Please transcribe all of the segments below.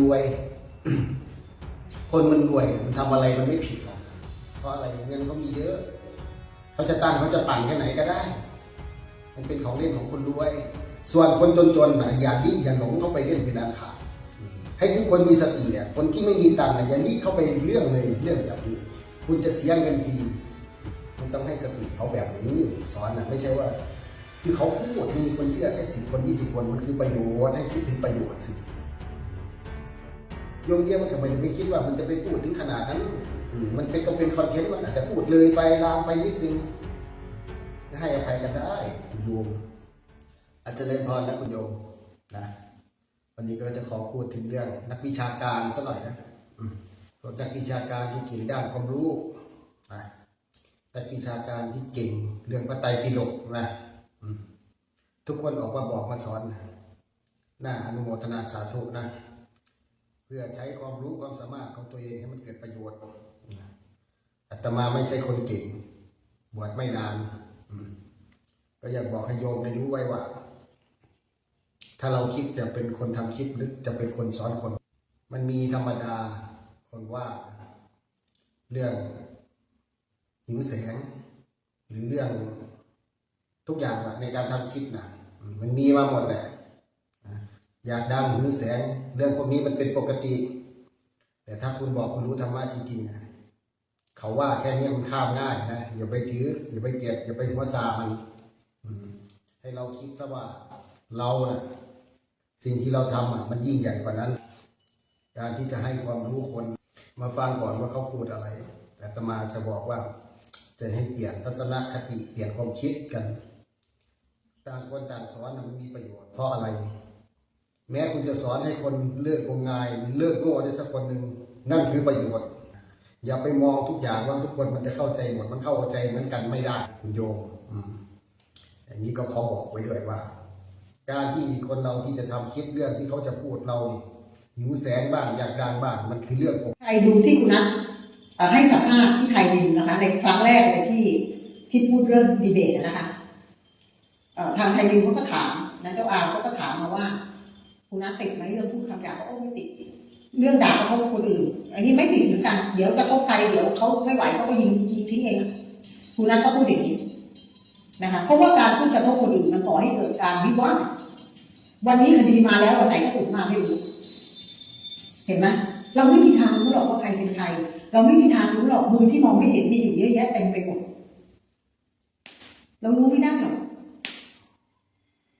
รวย คนมันรวยมันทำอะไรมันไม่ผิดหรอกเพราะอะไรเงินเขามีเยอะเขาจะตั้งเขาจะปั่นแค่ไหนก็ได้ มันเป็นของเล่นของคนรวย ส่วนคนจนๆนะอย่ารีบอย่าหลงเข้าไปเล่นเป็นอันขาดให้ทุกคนมีสติคนที่ไม่มีตังค์อย่ารีบเข้าไปเรื่องเลยเรื่องแบบนี้คุณจะเสียเงินฟรีคุณต้องให้สติเขาแบบนี้สอนนะไม่ใช่ว่า คือเขาพูดมีคนเชื่อแค่สิบคนยี่สิบคนมันคือประโยชน์ให้คิดถึงประโยชน์สิ โยมเยี่ยมมันทำไมถึงไม่คิดว่ามันจะไปพูดถึงขนาดนั้นมันเป็นก็เป็นคอนเทนต์มันอาจจะพูดเลยไปลามไปนิดนึงให้อภัยกันได้คุณโยมอาจจะเล่นพรนะคุณโยมนะวันนี้ก็จะขอพูดถึงเรื่องนักวิชาการสักหน่อยนะพวกนักวิชาการที่เก่งด้านความรู้นะนักวิชาการที่เก่งเรื่องพระไตรปิฎกนะทุกคนออกมาบอกมาสอนนะน่าอนุโมทนาสาธุนะ พื่อใช้ความรู้ความสามารถของตัวเองให้มันเกิดประโยชน์นะอาตมาไม่ใช่คนเก่ง บวชไม่นานอืมก็อยากบอกให้โยมได้รู้ไว้ว่า ถ้าเราคิดจะเป็นคนทำคลิปหรือจะเป็นคนสอนคน มันมีธรรมดาคนว่า เรื่องหิวแสง หรือเรื่องทุกอย่างอะในการทำคลิปนะอืมมันมีมาหมดแหละนะ อยากดังหิวแสง เรื่องพวกนี้มันเป็นปกติ แต่ถ้าคุณบอกคุณรู้ธรรมะจริงๆนะเขาว่าแค่นี้มันข้ามง่ายนะอย่าไปถืออย่าไปเกลียดอย่าไปหัวซามันให้เราคิดซะว่าเรานะสิ่งที่เราทำอะมันยิ่งใหญ่กว่านั้น การที่จะให้ความรู้คน มาฟังก่อนว่าเขาพูดอะไร แต่ตมาจะบอกว่า จะให้เปลี่ยนทัศนคติเปลี่ยนความคิดกัน ต่างคนต่างสอนมันมีประโยชน์เพราะอะไร แม้คุณจะสอนให้คนเลิกงมงายเลิกโง่ได้สักคนหนึ่งนั่นคือประโยชน์อย่าไปมองทุกอย่างว่าทุกคนมันจะเข้าใจหมดมันเข้าใจเหมือนกันไม่ได้คุณโยมอืมอย่างนี้ก็ขอบอกไว้ด้วยว่า การที่คนเราที่จะทำคลิปเรื่องที่เขาจะพูดเราหิวแสงบ้างอยากดังบ้างมันคือเรื่องปกไทยดูที่คุณนัทให้สัมภาษณ์ที่ไทยดีนนะคะ ในครั้งแรกเลยที่ที่พูดเรื่องดีเบตนะคะทางไทยดีเขาก็ถามนะเจ้าอาเขาก็ถามมาว่า คุณนัทติดไหมเรื่องพูดคำหยาบเขาก็ไม่ติด เรื่องด่าเขาคนอื่น อันนี้ไม่ติดเหมือนกัน เดี๋ยวจะพบใครเดี๋ยวเขาไม่ไหวเขาก็ยิงยิงทิ้งเองคุณนัทก็พูดอย่างนี้นะคะเพราะว่าการพูดกระทบคนอื่นมันก่อให้เกิดการวิวาทวันนี้คดีมาแล้ววันไหนก็ถูกมาไม่รู้เห็นไหมเราไม่มีทางรู้หรอกว่าใครเป็นใคร เราไม่มีทางรู้หรอกมือที่มองไม่เห็นมีอยู่เยอะแยะเต็มไปหมดเรารู้ไม่ได้หรอก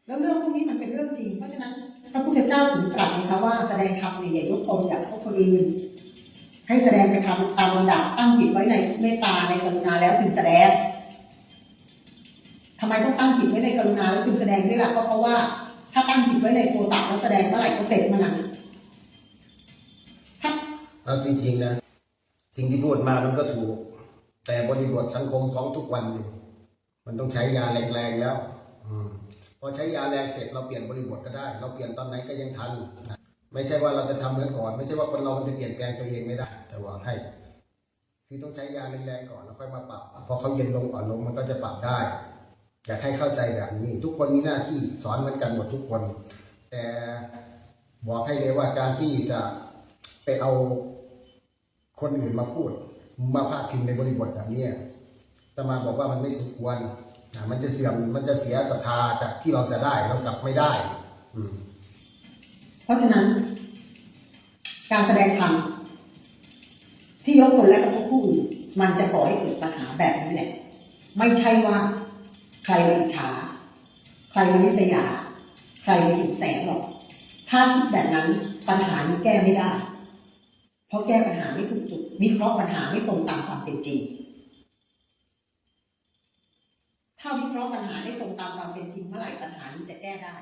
แล้วเรื่องพวกนี้มันเป็นเรื่องจริง เพราะฉะนั้น พระพุทธเจ้าถึงตรัสนะคะว่าแสดงธรรมเนี่ยอย่ายกตนอยากพบคนอื่นให้แสดงไปทำตามลำดับตั้งจิตไว้ในเมตตาในกรุณาแล้วจึงแสดงทำไมต้องตั้งจิตไว้ในกรุณาแล้วจึงแสดงด้วยล่ะก็เพราะว่า ถ้าตั้งจิตไว้ในโทสะแล้วแสดงเมื่อไหร่ก็เสร็จมันนั้นถ้าเอาจริงๆนะ สิ่งที่พูดมามันก็ถูก แต่บริบทสังคมของทุกวันนี่มันต้องใช้ยาแรงๆแล้ว อืม พอใช้ยาแรงเสร็จเราเปลี่ยนบริบทก็ได้ เราเปลี่ยนตอนไหนก็ยังทันนะไม่ใช่ว่าเราจะทำเหมือนก่อน ไม่ใช่ว่าคนเรามันจะเปลี่ยนแปลงตัวเองไม่ได้ แต่ว่าให้คือต้องใช้ยาแรงๆก่อนแล้วค่อยมาปรับพอเขาเย็นลงอ่อนลงมันก็จะปรับได้อยากให้เข้าใจแบบนี้ ทุกคนมีหน้าที่สอนเหมือนกันหมดทุกคน แต่บอกให้เลยว่าการที่จะไปเอาคนอื่นมาพูดมาพาดพิงในบริบทแบบนี้ตมาบอกว่ามันไม่สมควร มันจะเสื่อมมันจะเสียศรัทธาจากที่เราจะได้เรากลับไม่ได้ อืม เพราะฉะนั้น การแสดงธรรมที่ยกตนและกระทบผู้อื่นมันจะก่อให้เกิดปัญหาแบบนี้แหละ ไม่ใช่ว่า ใครมาอิจฉาใครมานิสยา ใครมาหิวแสงหรอก ถ้าคิดแบบนั้นปัญหานี้แก้ไม่ได้ เพราะแก้ปัญหาไม่ถูกจุดวิเคราะห์ปัญหาไม่ตรงตามความเป็นจริง ถ้าวิเคราะห์ปัญหาได้ตรงตามความเป็นจริงเมื่อไหร่ปัญหานี้จะแก้ได้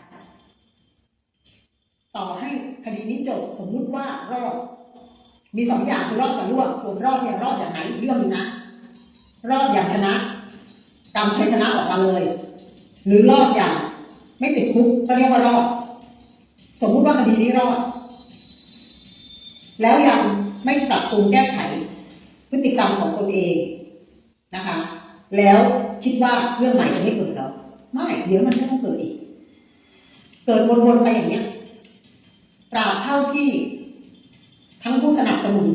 ต่อให้คดีนี้จบสมมุติว่ารอด มีสองอย่างคือรอดกับร่วงส่วนรอดเนี่ยรอดอย่างไหนเรื่องนึงนะ รอดอย่างชนะกรรมชัยชนะออกมาเลย หรือรอดอย่าง ไม่ติดคุกก็เรียกว่ารอด สมมุติว่าคดีนี้รอด แล้วยังไม่ปรับปรุงแก้ไข พฤติกรรมของตนเองนะคะ แล้ว คิดว่าเรื่องใหม่จะไม่เกิดหรอไม่เดี๋ยวมันก็ต้องเกิดอีก เกิดวนๆไปอย่างเนี้ยตราบเท่าที่ทั้งผู้สนับสนุน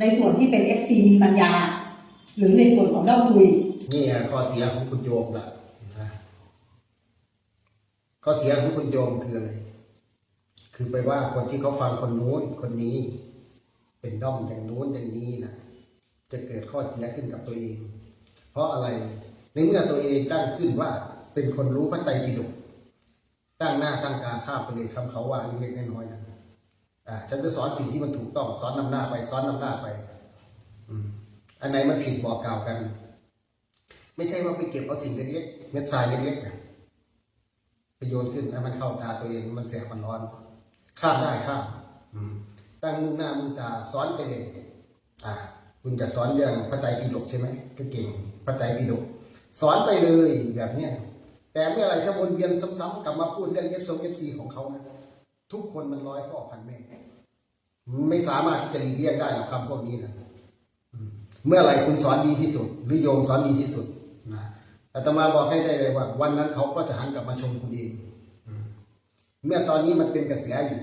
ในส่วนที่เป็น FC มีปัญญา หรือในส่วนของเล่าคุยนี่ไงข้อเสียของคุณโยมละนะข้อเสียของคุณโยมคืออะไรคือไปว่าคนที่เขาฟังคนนู้นคนนี้ เป็นด้อมอย่างนู้นอย่างนี้นะจะเกิดข้อเสียขึ้นกับตัวเอง เพราะอะไร ในเมื่อตัวเองตั้งขึ้นว่าเป็นคนรู้พระไตรปิฎกตั้งหน้าตั้งตาข้ามไปเลยคำเขาว่าเล็กๆน้อยๆนั้นอ่าฉันจะสอนสิ่งที่มันถูกต้องสอนนำหน้าไปสอนนำหน้าไป อืมอันไหนมันผิดบอกกล่าวกัน ไม่ใช่ว่าไปเก็บเอาสิ่งเล็กๆเม็ดทรายเล็กๆนะไปโยนขึ้นแล้วมันเข้าตาตัวเองมันแสบมันร้อน ข้ามได้ข้ามอืมตั้งมุ่งหน้ามุ่งตาสอนไปเลยอ่าคุณจะสอนเรื่องพระไตรปิฎกใช่ไหมก็เก่งพระไตรปิฎก สอนไปเลยแบบเนี้ยแต่เมื่อไรถ้าวนเวียนซ้ำๆกลับมาพูดเรื่องเอฟซงเอฟซีของเขานะทุกคนมันร้อยพ่อพันแม่ไม่สามารถที่จะหลีกเลี่ยงได้หรอกคำพวกนี้นะเมื่อไหร่คุณสอนดีที่สุด หรือโยมสอนดีที่สุดนะอาตมาบอกให้ได้เลยว่า วันนั้นเขาก็จะหันกลับมาชมคุณเองเมื่อตอนนี้มันเป็นกระแสอยู่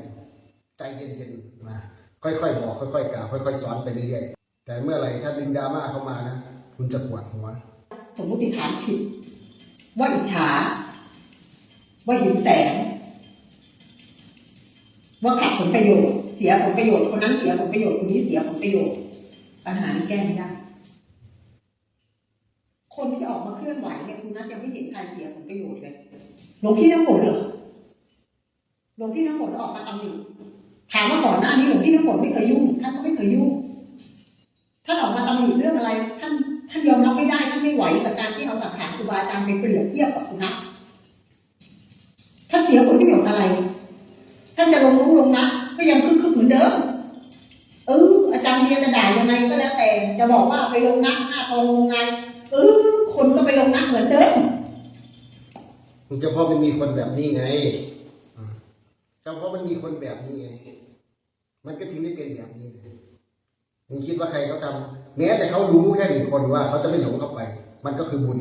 ใจเย็นๆนะค่อยๆบอกค่อยๆกล่าวค่อย ๆ สอนไปเรื่อยๆแต่เมื่อไหร่ถ้าดึงดราม่าเข้ามานะคุณจะปวดหัว สมมติฐานผิด ว่าอิจฉา ว่าหิวแสง ว่าขัดผลประโยชน์ เสียผลประโยชน์คนนั้นเสียผลประโยชน์คนนี้เสียผลประโยชน์ปัญหาแก้ไม่ได้คนที่ออกมาเคลื่อนไหวเนี่ยคุณนัทยังไม่เห็นใครเสียผลประโยชน์เลยหลวงพี่น้ำฝนเหรอหลวงพี่น้ำฝนออกมาตำหนิถามว่าก่อนหน้านี้หลวงพี่น้ำฝนไม่เคยยุ่งท่านก็ไม่เคยยุ่ง ท่านออกมาตำหนิเรื่องอะไร ท่านท่านยอมรับไม่ได้ท่านไม่ไหวกับการที่เอาสังขารครูบาอาจารย์ไปเปรียบเทียบกับสุนัขท่านเสียผลประโยชน์อะไร ท่านจะลงรู้ลงนะก็ยังคึกคึกเหมือนเดิมเอออาจารย์เบียร์จะด่ายังไงก็แล้วแต่ จะบอกว่าไปลงนักหน้าตรงโรงงเออคนก็ไปลงนักเหมือนเดิมมันจะเพราะมันมีคนแบบนี้ไงอืมก็เพราะมันมีคนแบบนี้ไง มันก็ถึงได้เป็นแบบนี้ มึงคิดว่าใครเขาทำแม้แต่เขารู้แค่หนึ่งคนว่าเขาจะไม่หลงเข้าไป มันก็คือบุญ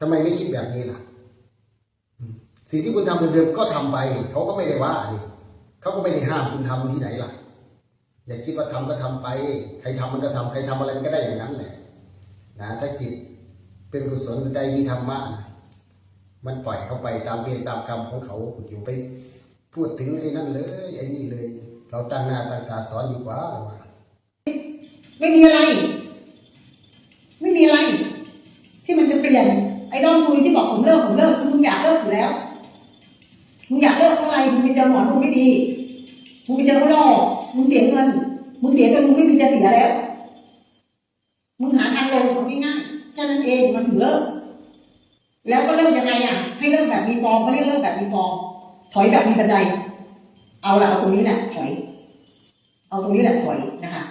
ทำไมไม่คิดแบบนี้ล่ะ สิ่งที่คุณทำเหมือนเดิมก็ทำไป เขาก็ไม่ได้ว่านี่เขาก็ไม่ได้ห้ามคุณทำที่ไหนล่ะ อย่าคิดว่าทำก็ทำไป ใครทำมันก็ทำใครทำอะไรมันก็ได้อย่างนั้นแหละ นะถ้าจิตเป็นกุศลใจมีธรรมะนะมันปล่อยเข้าไปตามเวรตามกรรมของเขาคุณอยู่ไป พูดถึงไอ้นั่นเลยไอ้นี่เลย เราตั้งหน้าตั้งตาสอนดีกว่าเราว่า ไม่มีอะไร ไม่มีอะไร ที่มันจะเปลี่ยน ไอ้ด้อมคุยที่บอกผมเลิกผมเลิกคือมึงอยากเลิกอยู่แล้วมึงอยากเลิกเพราะอะไรมึงไปเจอหมอดูไม่ดีมึงไปเจอเขาหลอกมึงเสียเงินมึงเสียจนมึงไม่มีจะเสียแล้วมึงหาทางลงเอาง่ายๆแค่นั้นเองมันถึงเลิกแล้วก็เลิกยังไงอะ ให้เลิกแบบมีฟอร์มเขาเรียกเลิกแบบมีฟอร์มถอยแบบมีบันไดเอาละเอาตรงนี้แหละถอย เอาตรงนี้แหละถอยนะคะ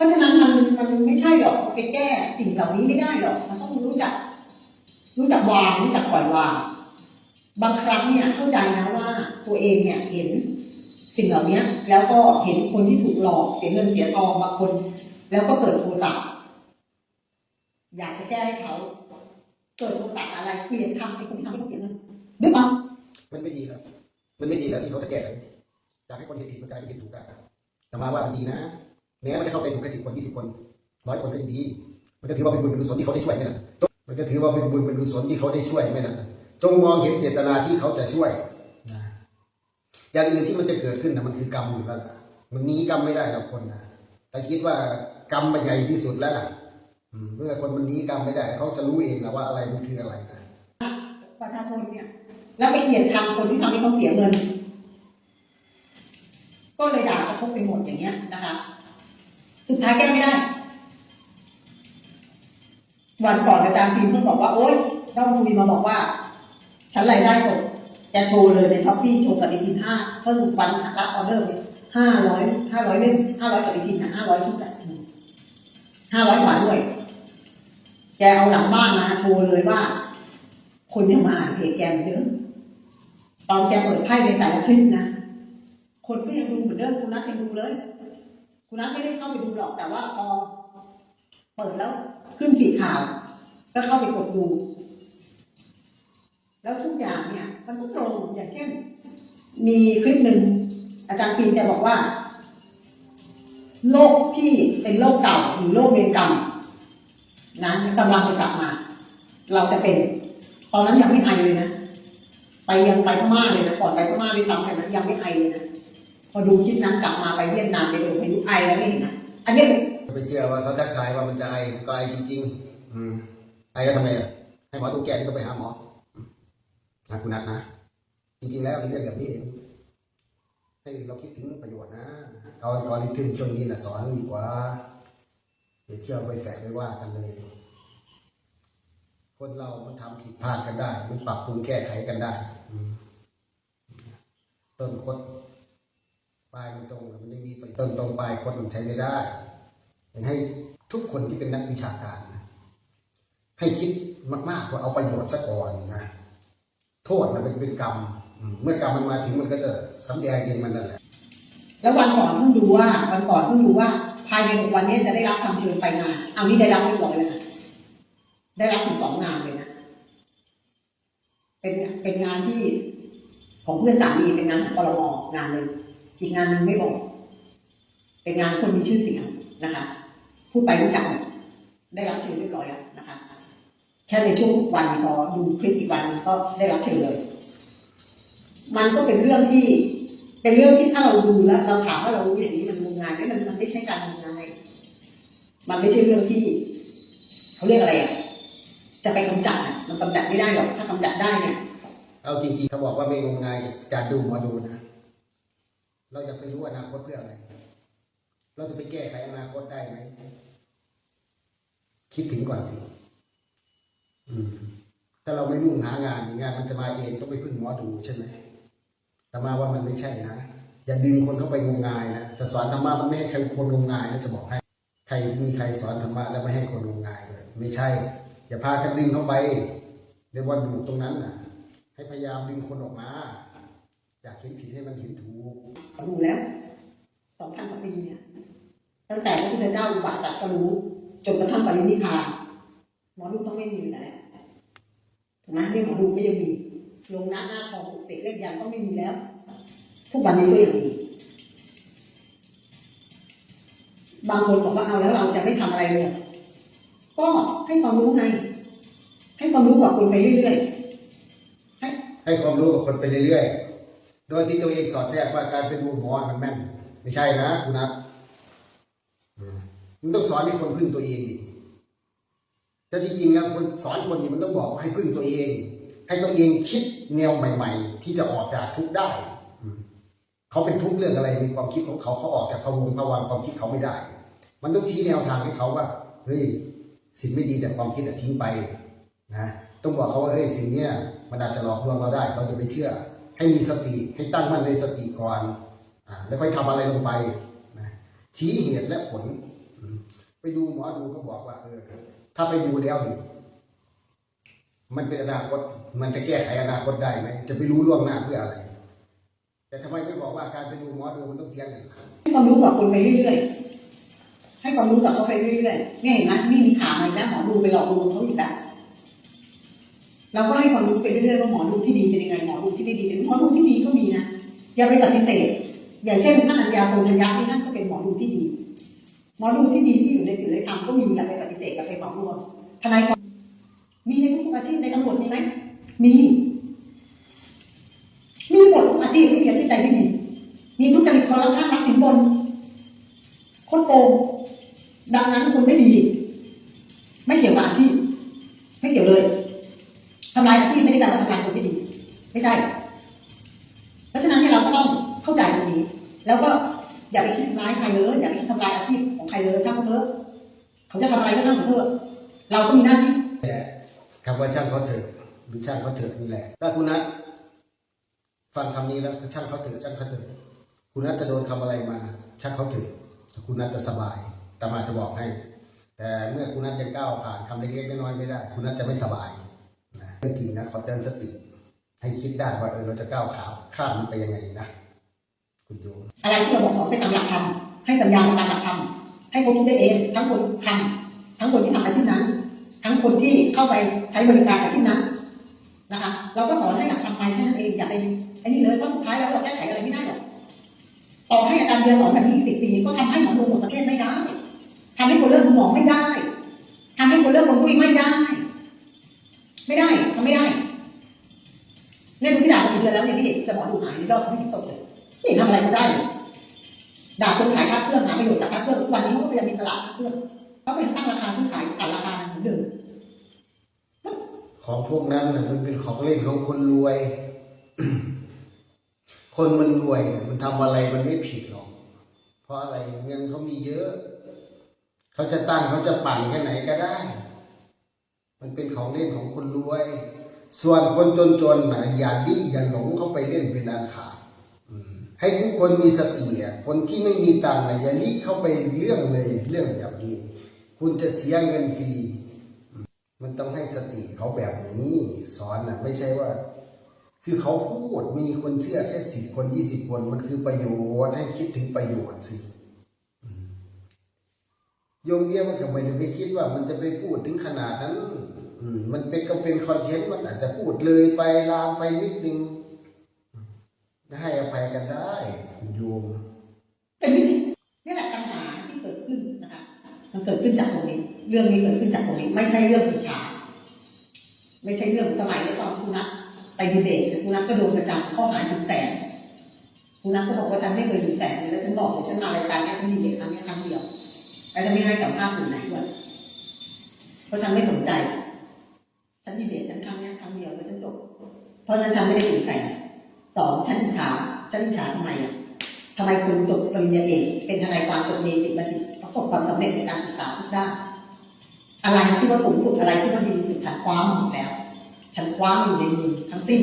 ราะฉะนั้นมันมันไม่ใช่หรอกไปแก้สิ่งเหล่านี้ไม่ได้หรอก มันต้องรู้จัก รู้จักวางรู้จักปล่อยวาง บางครั้งเนี่ยเข้าใจนะว่าตัวเองเนี่ยเห็นสิ่งเหล่านี้แล้วก็เห็นคนที่ถูกหลอกเสียเงินเสียทองบางคน แล้วก็เกิดโทสะอยากจะแก้ให้เขาเกิดโทสะอะไรเปลี่ยนคำที่คุณทำให้เสียเงินหรือเปล่ามันไม่ดีแล้วมันไม่ดีแล้วที่เขาจะแก้อยากให้คนเห็นผิดมันกลายเป็นเห็นถูกได้แต่มาว่ามันดีนะ แม้มันจะเข้าใจถูกแค่สิบคนยี่สิบคนร้อยคนก็ยังดี มันก็ถือว่าเป็นบุญเป็นกุศลที่เขาได้ช่วยไหมล่ะมันก็ถือว่าเป็นบุญเป็นกุศลที่เขาได้ช่วยไหมล่ะจงมองเห็นเจตนาที่เขาจะช่วยนะอย่างอื่นที่มันจะเกิดขึ้นนะมันคือกรรมอยู่แล้วล่ะมันหนีกรรมไม่ได้หรอกคนนะแต่คิดว่ากรรมมันใหญ่ที่สุดแล้วนะอืมเมื่อคนมันหนีกรรมไม่ได้ เขาจะรู้เองนะว่าอะไรมันคืออะไรนะประชาชนเนี่ย แล้วไปเกลียดชังคนที่ทำให้เขาเสียเงิน ก็เลยด่ากระทบไปหมดอย่างเงี้ยนะคะ สุดท้ายแก้ไม่ได้ วันก่อนอาจารย์พิมพ์เพิ่งบอกว่า โอ๊ยต้องคุยมาบอกว่า ฉันรายได้ตกแกโชว์เลยในช้อปปี้โชว์ปฏิทินห้าเพิ่งวันรับออเดอร์ห้าร้อยห้าร้อยเล่มห้าร้อยปฏิทินะห้าร้อยชุดอะห้าร้อยบาทด้วย แกเอาหลังบ้านมาโชว์เลยว่า คนยังมาอ่านเพจแกเหมือนเดิมตอนแกเปิดไพ่ในแต่ละคลิปนะ คนก็ยังดูเหมือนเดิมคุณนัทยังดูเลย คุณนัทไม่ได้เข้าไปดูหรอกแต่ว่าพอเปิดแล้วขึ้นฟีดข่าว ก็เข้าไปกดดู แล้วทุกอย่างเนี่ย มันก็ตรงอย่างเช่น มีคลิปหนึ่งอาจารย์ปีนจะบอกว่า โลกที่เป็นโลกเก่าหรือโลกเวรกรรมนะกำลังจะกลับมา เราจะเป็น ตอนนั้นยังไม่ไอเลยนะ ไปยังไปพม่าเลยนะก่อนไปพม่าด้วยซ้ำไปนะยังไม่ไอเลยนะ พอดูคลิปนั้นกลับมาไปเวียดนามไปดนพายุไอแล้วไม่นะอันนี้ไปเชื่อว่าเขาทักทายว่ามันจะไอก็ไอจริง ๆ อืมไอก็ทำไมอะให้หมอดูแกที่ต้องไปหาหมออืมนะคุณนัทนะจริงๆแล้วเป็นเรื่องแบบนี้เองให้เราคิดถึงประโยชน์นะตอนก่อนที่ถึงช่วงนี้นะสอนดีกว่าเดี๋ยวเที่ยวไปแฝงไม่ว่ากันเลย คนเรามันทำผิดพลาดกันได้ มันปรับปรุงแก้ไขกันได้อืต้นคด ปลายมันตรงมันยังมีปต้นตรงปลายคดมันใช้ไม่ได้อยากให้ทุกคนที่เป็นนักวิชาการนะให้คิดมากๆว่าเอาประโยชน์ซะก่อนนะโทษมันเป็นเป็นกรรม เมื่อกรรมมันมาถึงมันก็จะสำแดงเองมันนั่นแหละ แล้ววันก่อนเพิ่งดูว่า วันก่อนเพิ่งดูว่า ภายในหกวันนี้จะได้รับคำเชิญไปงานเอานี่ได้รับเรียบร้อยแล้วนะได้รับถึงสองงานเลยนะเป็นเป็นงานที่ของเพื่อนสามีเป็นงานของปรมงานหนึ่ง อีกงานหนึ่งไม่บอก เป็นงานคนมีชื่อเสียงนะคะพูดไปรู้จักได้รับเชิญเรียบร้อยแล้วนะคะ แค่ในช่วงวันพอดูคลิปอีกวันก็ได้รับเชิญเลย มันก็เป็นเรื่องที่ เป็นเรื่องที่ถ้าเราดูแล้วเราถามว่าเรารู้อย่างนี้มันงมงายไหมมันมันไม่ใช่การงมงายมันไม่ใช่เรื่องที่เขาเรียกอะไรอะจะไปกำจัดมันกำจัดไม่ได้หรอกถ้ากำจัดได้เนี่ยเอาจริงๆเขาบอกว่าไม่งมงายกับการดูหมอดูนะ เราจะไปรู้อนาคตเพื่ออะไร เราจะไปแก้ไขอนาคตได้ไหม คิดถึงก่อนสิถ้าเราไม่มุ่งหางานงานมันจะมาเองต้องไปพึ่งหมอดูใช่ไหมแต่มาว่ามันไม่ใช่นะ อย่าดึงคนเข้าไปงมงายนะแต่สอนธรรมะมันไม่ให้ใครคนงมงายนะจะบอกให้ ใครมีใครสอนธรรมะแล้วไม่ให้คนงมงายเลยไม่ใช่ อย่าพากันดึงเข้าไปในวันอยู่ตรงนั้นนะให้พยายามดึงคนออกมา อยากเห็นผิดให้มันเห็นถูกดูแล้วสองพันกว่าปีเนี่ยตั้งแต่พระพุทธเจ้าอุบัติตรัสรู้จนกระทั่งปรินิพพานหมอดูต้องไม่มีอยู่แล้วถูกไหมเรื่องหมอดูก็ยังมี ลงหน้าหน้าทองปลุกเสกเลขยันต้องไม่มีแล้ว ทุกวันนี้ก็ยังมีบางคนบอกว่าเอาแล้วเราจะไม่ทำอะไรเลยก็ให้ความรู้ไงให้ความรู้กับคนไปเรื่อยๆให้ให้ความรู้กับคนไปเรื่อยๆ โดยที่ตัวเองสอดแทรกว่าการเป็นดูหมอมันแม่น ไม่ใช่นะคุณนัทมันต้องสอนให้คนพึ่งตัวเองดิแต่จริงๆแล้วคนสอนคนนี้มันต้องบอกให้พึ่งตัวเอง ให้ตัวเองคิดแนวใหม่ ๆ ที่จะออกจากทุกได้เขาเป็นทุกเรื่องอะไรในความคิดของเขาเขาออกจากภาวงภวังความคิดเขาไม่ได้ มันต้องชี้แนวทางให้เขาว่าเฮ้ยสิ่งไม่ดีจากความคิดอะทิ้งไปนะต้องบอกเขาว่าเอ้ยสิ่งเนี้ยมันอาจจะหลอกลวงเราได้ เราจะไปเชื่อ ให้มีสติให้ตั้งมั่นในสติก่อนอแล้วค่อยทำอะไรลงไปนะชี้เหตุและผล ไปดูหมอดูก็บอกว่าเออถ้าไปดูแล้วดิมันเป็นอนาคต มันจะแก้ไขอนาคตได้ไหมจะไปรู้ล่วงหน้าเพื่ออะไร แต่ทำไมไม่บอกว่าการไปดูหมอดูมันต้องเสียเงินให้ความรู้กับคนไปเรื่อยๆให้ความรู้กับเขาไปเรื่อยๆเนี่ยเห็นไหมนี่มีข่าวมาอีกแล้วหมอดูไปหลอกลวงเขาอีกแล้ว เราก็ให้ความรู้ไปเรื่อยๆว่าหมอดูที่ดีเป็นยังไงหมอดูที่ไม่ดีเป็นหมอดูที่ดีก็มีนะอย่าไปปฏิเสธอย่างเช่นท่านอัญญาโกณัญญาที่ท่านก็เป็นหมอดูที่ดีหมอดูที่ดีที่อยู่ในศีลธรรมก็มีอย่าไปปฏิเสธอย่าไปหลอกลวงทนายความมีในทุกอาชีพในตำรวจมีไหมมีมีหมดทุกอาชีพไม่มีอาชีพใดไม่มีมีทุกจริตคอร์รัปชันรักสินบนคตรโกงดังนั้นคนไม่ดี ไม่เกี่ยวกับอาชีพไม่เกี่ยวเลยำลายอาชีพไม่ได้แปลว่าทำลายคนที่ดี ไม่ใช่ เพราะฉะนั้นเนี่ยเราก็ต้องเข้าใจตรงนี้ แล้วก็อย่าไปทำร้ายใครเลยอย่าไปทำลายอาชีพของใครเลยช่างเขาเถอะเขาจะทำอะไรก็ช่างเขาเถอะเราก็มีหน้าที่คำว่าช่างเขาเถอะหรือช่างเขาเถอะนี่แหละถ้าคุณนัทฟังคำนี้แล้วช่างเขาเถอะช่างเขาเถอะคุณนัทจะโดนคำอะไรมาช่างเขาเถอะคุณนัทจะสบายแต่มาจะบอกให้ แต่เมื่อคุณนัทยังก้าวผ่านคำเล็กๆน้อยๆไม่ได้ คุณนัทจะไม่สบาย เรื่องจริงนะขอเตือนสติ ให้คิดได้ว่าเออเราจะก้าวขาวข้ามมันไปยังไงนะคุณโยมอะไรที่เราบอกสอนไปตามหลักธรรมให้ปัญญาไปตามหลักธรรมให้เขาคิดได้เองทั้งคนทำทั้งคนที่ทำอาชีพนั้น ทั้งคนที่เข้าไปใช้บริการอาชีพนั้นนะคะเราก็สอนให้หลักธรรมไปแค่นั้นเองอย่าไปไอ้นี่เลยเพราะสุดท้ายแล้วเราแก้ไขอะไรไม่ได้หรอกต่อให้อาจารย์เบียร์สอนแบบนี้สิบปีก็ทำให้หมอดูหมดประเทศไม่ได้ทำให้คนเลิกคุณหมอไม่ได้ทำให้คนเลิกคนคุยไม่ได้ ไม่ ไม่ได้เนี่ยดูที่ด่าคนอื่นแล้วเนี่ยพี่เด็กจะหมอดูหายในรอบไม่เห็นตกเลยไม่ทำอะไรก็ได้เลยด่าคนขายค่าเครื่องหาประโยชน์จากค่าเครื่องทุกวันนี้เขาก็พยายามมีตลาดค่าเครื่องเขาเป็นตั้งราคาซื้อขายตัดราคาเหมือนเดิมของพวกนั้นน่ะมันเป็นของเล่นของคนรวย คนมันรวยเนี่ยมันทำอะไรมันไม่ผิดหรอก เพราะอะไรเงินเขามีเยอะ เขาจะตั้งเขาจะปั่นแค่ไหนก็ได้ มันเป็นของเล่นของคนรวย ส่วนคนจนๆนะอย่าดิ้อย่าหลงเข้าไปเล่นเป็นอันขาดอืมให้ทุกคนมีสติอะคนที่ไม่มีตังค์นะอย่ารีบเข้าไปเรื่องเลยเรื่องแบบนี้ คุณจะเสียเงินฟรีมันต้องให้สติเขาแบบนี้สอนนะไม่ใช่ว่า คือเขาพูดมีคนเชื่อแค่สิบคนยี่สิบคนมันคือประโยชน์ให้คิดถึงประโยชน์สิอืมโยมเยี่ยมมันก็ไม่ได้ไปคิดว่ามันจะไปพูดถึงขนาดนั้นอื มันเป็นก็เป็นคอนเทนต์มันอาจจะพูดเลยไปลามไปนิดนึงให้อภัยกันได้โยมเป็นวิธีนี่แหละปัญหาที่เกิดขึ้นนะคะมันเกิดขึ้นจากตรงนี้ เรื่องนี้เกิดขึ้นจากตรงนี้ ไม่ใช่เรื่องอิจฉาไม่ใช่เรื่องสมัยตอนคุณนัทไปดีเบตคุณนัทก็โดนประจำข้อหาถึงแสนคุณนัทก็บอกว่าฉันไม่เคยถึงแสนเลยแล้วฉันบอกเลยฉันมารายการนี้ยฉันดีเบตครั้งนี้ครั้งเดียวแล้วจะไม่ให้สัมภาษณ์สื่อไหนด้วยเพราะฉันไม่สนใจ ฉันดีเบตฉันครั้งเนี้ยครั้งเดียวแล้วฉันจบ เพราะนั้นฉันไม่ได้ถึงแสนสองฉันฉาฉันฉาทำไมอะทำไมคุณจบปริญญาเอกเป็นทนายความจบเนติบัณฑิตประสบความสำเร็จในการศึกษาทุกด้านอะไรที่ว่าสูงสุดอะไรที่ว่าดีสุดฉันคว้ามาหมดแล้ว ฉันคว้าอยู่ในมือทั้งสิ้น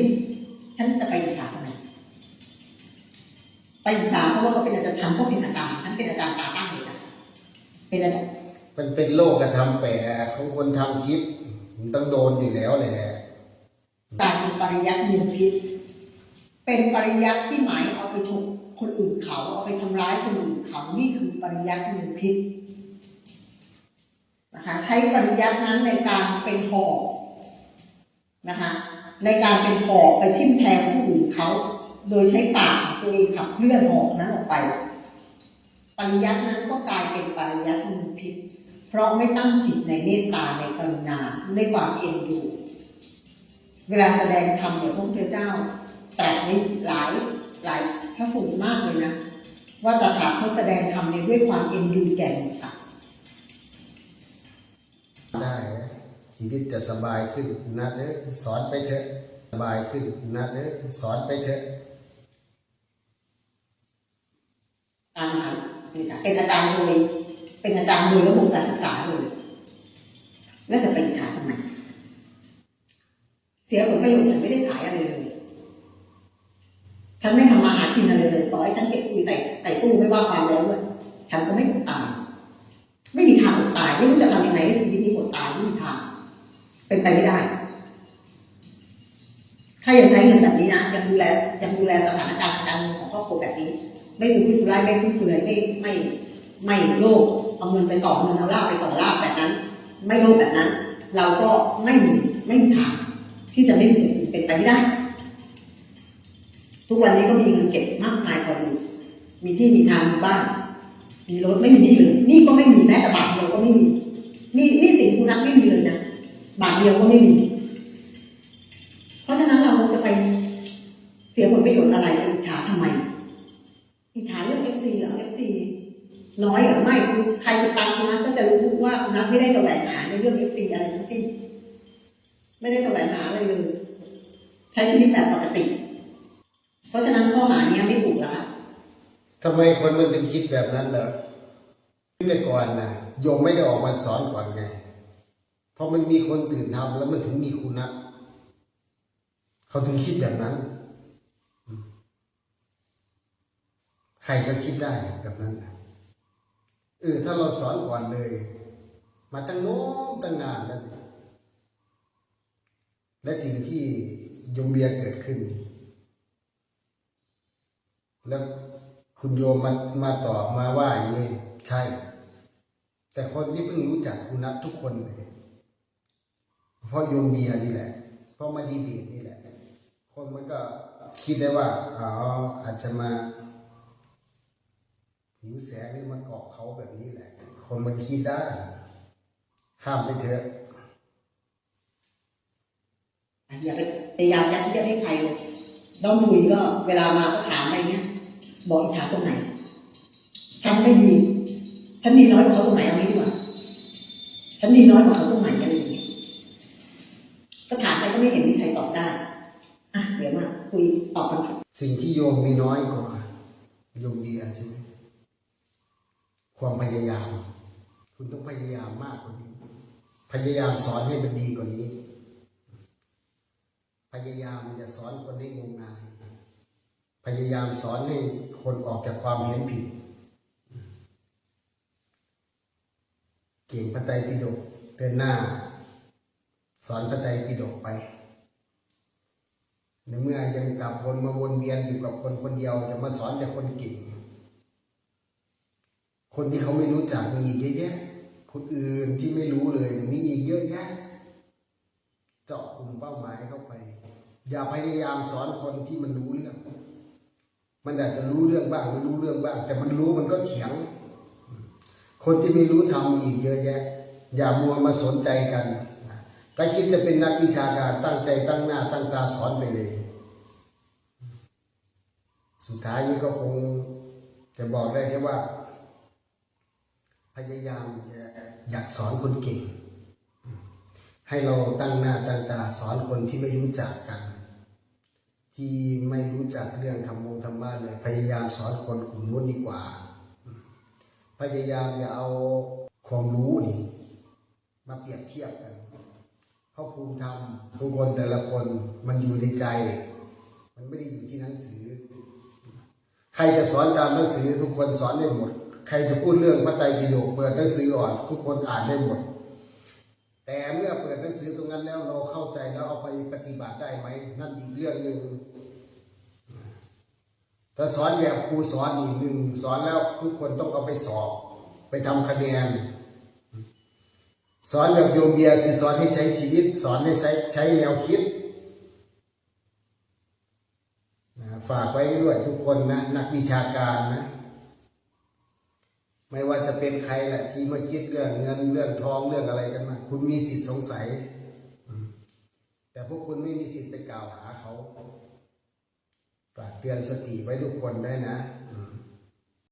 ฉันจะไปอิจฉาทำไมไปอิจฉาเพราะว่าเขาเป็นอาจารย์ฉันก็เป็นอาจารย์ฉันเป็นอาจารย์ตาตั้งเลยจ้ะเป็นอาจารย์มันเป็นโลกกระทำแปลกของคนทำคลิป มันต้องโดนอยู่แล้วแหละตาเป็นปริยัติมีพิษเป็นปริยัติที่หมายเอาไปชกคนอื่นเขาเอาไปทำร้ายคนอื่นเขานี่คือปริยัติมีพิษนะคะใช้ปริยัตินั้นในการเป็นหอกนะคะในการเป็นหอกไปทิ่มแทงผู้อื่นเขา โดยใช้ปากตัวเองขับเคลื่อนหอกนั้นออกไป ปริยัตินั้นก็กลายเป็นปริยัติมีพิษ เพราะไม่ตั้งจิตในเมตตาในกรุณาในความเอ็นดู เวลาแสดงธรรมเนี่ยพระพุทธเจ้าตรัสไว้หลายหลายพระสูตรมากเลยนะว่าตถาคตแสดงธรรมเนี่ยด้วยความเอ็นดูแก่หมูสัตว์ได้นะชีวิตจะสบายขึ้นนะเด้อสอนไปเถอะสบายขึ้นนะเด้อสอนไปเถอะตามมหาวิทยาลัยเป็นอาจารย์โดย เป็นอาจารย์ดยระบบการศึกษาเลยแล้วจะไปอิจฉาทำไมเสียผลประโยชน์ฉันไม่ได้ขายอะไรเลย ฉันไม่ทำมาหากินอะไรเลยต่อให้ฉันเก็บคุยใส่ใส่ตู้ไม่ว่าความแล้วด้วยฉันก็ไม่อดตาย ไม่มีทางตายไม่รู้จะทำยังไงให้ชีวิตนี้อดตายไม่มีทางเป็นไปไม่ได้ ถ้ายังใช้เงินแบบนี้นะยังดูแลยังดูแลสถานการณ์การเงินของครอบครัวแบบนี้ ไม่สุรุ่ยสุร่ายไม่ฟุ่มเฟือยไม่ไม่ไม่โลภ เอาเงินไปต่อเงินเอาลาบไปต่อลาบแบบนั้น ไม่โลภแบบนั้น เราก็ไม่มีไม่มีทางที่จะไม่มีเงินเป็นไปไม่ได้ ทุกวันนี้ก็มีเงินเก็บมากมายพออยู่มีที่มีทางมีบ้านมีรถไม่มีหนี่เลยหนี่ก็ไม่มีแม้แต่บาทเดียวก็ไม่มีหนี่นี่สินคุณนักไม่มีเลยนะบาทเดียวก็ไม่มี เพราะฉะนั้นเราจะไปเสียผลประโยชน์อะไรอิจฉาทำไมอิจฉาเรื่องเอฟซีเหรอเอฟซี น้อยหรือไม่คือใครตามคุณนัทก็จะรู้ว่าคุณนัทไม่ได้แสวงหาในเรื่องเอฟซีอะไรทั้งสิ้นไม่ได้แสวงหาอะไรเลยใช้ชีวิตแบบปกติ เพราะฉะนั้นข้อหานี้ไม่ถูกแล้วค่ะทำไมคนมันถึงคิดแบบนั้นเหรอแต่ก่อนนะโยมไม่ได้ออกมาสอนก่อนไงเพราะมันมีคนตื่นทำแล้วมันถึงมีคุณนะเขาถึงคิดแบบนั้น ใครก็คิดได้แบบนั้นนะ เออถ้าเราสอนก่อนเลย มาตั้งโน้มตั้งนานแล้วและสิ่งที่ยมเบียเกิดขึ้น แล้วคุณโยมมามาตอบมาว่าอย่างนี้ใช่ แต่คนที่เพิ่งรู้จักคุณนัททุกคนเลยเพราะโยมเบียนี่แหละ เพราะมาดีเบียนี่แหละ คนมันก็คิดได้ว่าอ๋ออาจจะมา หิวแสงนี่มันเกาะเขาแบบนี้แหละ คนมันคิดได้ ข้ามไปเถอะอย่าไปพยายามยัดเยียดให้ใครเลยน้องดุยก็เวลามาก็ถามอะไรเงี้ย บอกอิจฉาตรงไหน ฉันไม่ดีฉันดีน้อยกว่าเขาตรงไหนเอางี้ดีกว่าฉันดีน้อยกว่าเขาตรงไหนอะไรอย่างเงี้ยก็ถามไปก็ไม่เห็นมีใครตอบได้ อะเดี๋ยวมาคุยตอบคำถามสิ่งที่โยมมีน้อยกว่าโยมเบียร์ใช่ไหม ความพยายาม คุณต้องพยายามมากกว่านี้ พยายามสอนให้มันดีกว่านี้ พยายามอย่าสอนคนให้งมงาย พยายามสอนให้คนออกจากความเห็นผิด เก่งพระไตรปิฎกเดินหน้า สอนพระไตรปิฎกไปในเมื่อยังกลับวนมาวนเวียนอยู่กับคนคนเดียวจะมาสอนแต่คนเก่ง คนที่เขาไม่รู้จักมีอีกเยอะแยะ คนอื่นที่ไม่รู้เลยมีอีกเยอะแยะ เจาะกลุ่มเป้าหมายเข้าไป อย่าพยายามสอนคนที่มันรู้เรื่อง มันอาจจะรู้เรื่องบ้างไม่รู้เรื่องบ้าง แต่มันรู้มันก็เถียง คนที่ไม่รู้ทำมีอีกเยอะแยะ อย่ามัวมาสนใจกันถ้าคิดจะเป็นนักวิชาการตั้งใจตั้งหน้า ตั้งตาสอนไปเลย สุดท้ายนี้ก็คงจะบอกได้แค่ว่า พยายามจะอยากสอนคนเก่ง ให้เราตั้งหน้าตั้งตาสอนคนที่ไม่รู้จักกัน ที่ไม่รู้จักเรื่องธรรมงธรรมะเลยพยายามสอนคนกลุ่มนู้นดีกว่า พยายามอย่าเอาความรู้นี่มาเปรียบเทียบกันเพราะภูมิธรรมทุกคนแต่ละคนมันอยู่ในใจ มันไม่ได้อยู่ที่หนังสือ ใครจะสอนตามหนังสือทุกคนสอนได้หมด ใครจะพูดเรื่องพระไตรปิฎกเปิดหนังสืออ่อนทุกคนอ่านได้หมด แต่เมื่อเปิดหนังสือตรงนั้นแล้วเราเข้าใจแล้วเอาไปปฏิบัติได้ไหมนั่นอีกเรื่องหนึ่งถ้าสอนแบบครูสอนอีกหนึ่งสอนแล้วทุกคนต้องเอาไปสอบ ไปทำคะแนนสอนแบบโยมเบียคือสอนให้ใช้ชีวิต สอนให้ใช้ใช้แนวคิดฝากไว้ด้วยทุกคนนะนักวิชาการนะ ไม่ว่าจะเป็นใครแหละ ที่มาคิดเรื่องเงินเรื่องทองเรื่องอะไรกันมา คุณมีสิทธิ์สงสัย แต่พวกคุณไม่มีสิทธิ์ไปกล่าวหาเขาฝากเตือนสติไว้ทุกคนได้นะ